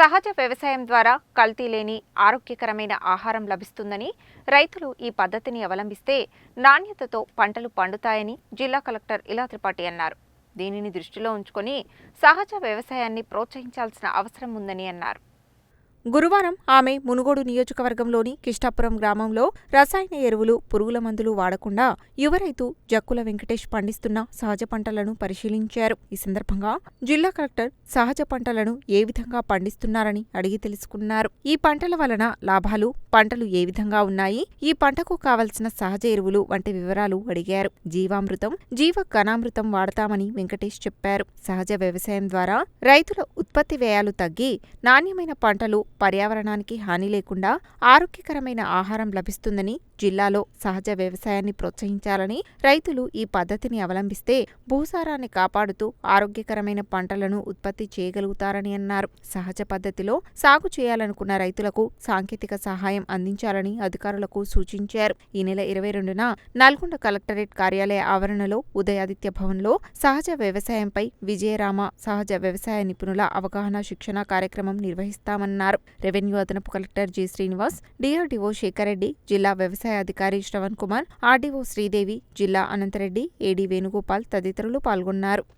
సహజ వ్యవసాయం ద్వారా కల్తీ లేని ఆరోగ్యకరమైన ఆహారం లభిస్తుందని రైతులు ఈ పద్ధతిని అవలంబిస్తే నాణ్యతతో పంటలు పండుతాయని జిల్లా కలెక్టర్ ఇలా త్రిపాఠి అన్నారు. దీనిని దృష్టిలో ఉంచుకొని సహజ వ్యవసాయాన్ని ప్రోత్సహించాల్సిన అవసరం ఉందని అన్నారు. గురువారం ఆమె మునుగోడు నియోజకవర్గంలోని కిష్టాపురం గ్రామంలో రసాయన ఎరువులు పురుగుల మందులు వాడకుండా యువ రైతు జక్కుల వెంకటేష్ పండిస్తున్న సహజ పంటలను పరిశీలించారు. ఈ సందర్భంగా జిల్లా కలెక్టర్ సహజ పంటలను ఏ విధంగా పండిస్తున్నారని అడిగి తెలుసుకున్నారు. ఈ పంటల వలన లాభాలు పంటలు ఏ విధంగా ఉన్నాయి ఈ పంటకు కావలసిన సహజ ఎరువులు వంటి వివరాలు అడిగారు. జీవామృతం జీవ ఘనామృతం వాడతామని వెంకటేష్ చెప్పారు. సహజ వ్యవసాయం ద్వారా రైతుల ఉత్పత్తి వ్యయాలు తగ్గి నాణ్యమైన పంటలు పర్యావరణానికి హాని లేకుండా ఆరోగ్యకరమైన ఆహారం లభిస్తుందని జిల్లాలో సహజ వ్యవసాయాన్ని ప్రోత్సహించాలని రైతులు ఈ పద్ధతిని అవలంబిస్తే భూసారాన్ని కాపాడుతూ ఆరోగ్యకరమైన పంటలను ఉత్పత్తి చేయగలుగుతారని అన్నారు. సహజ పద్ధతిలో సాగు చేయాలనుకున్న రైతులకు సాంకేతిక సహాయం అందించాలని అధికారులకు సూచించారు. ఈ నెల ఇరవై రెండున నల్గొండ కలెక్టరేట్ కార్యాలయ ఆవరణలో ఉదయాదిత్య భవన్లో సహజ వ్యవసాయంపై విజయరామ సహజ వ్యవసాయ నిపుణుల అవగాహన శిక్షణ కార్యక్రమం నిర్వహిస్తామన్నారు. రెవెన్యూ అదనపు collector G. Srinivas DRDO Shekhar Reddy జిల్లా వ్యవసాయ అధికారి శ్రవణ్ కుమార్ ఆర్డీఓ శ్రీదేవి జిల్లా అనంతరెడ్డి ఏడీ వేణుగోపాల్ తదితరులు పాల్గొన్నారు.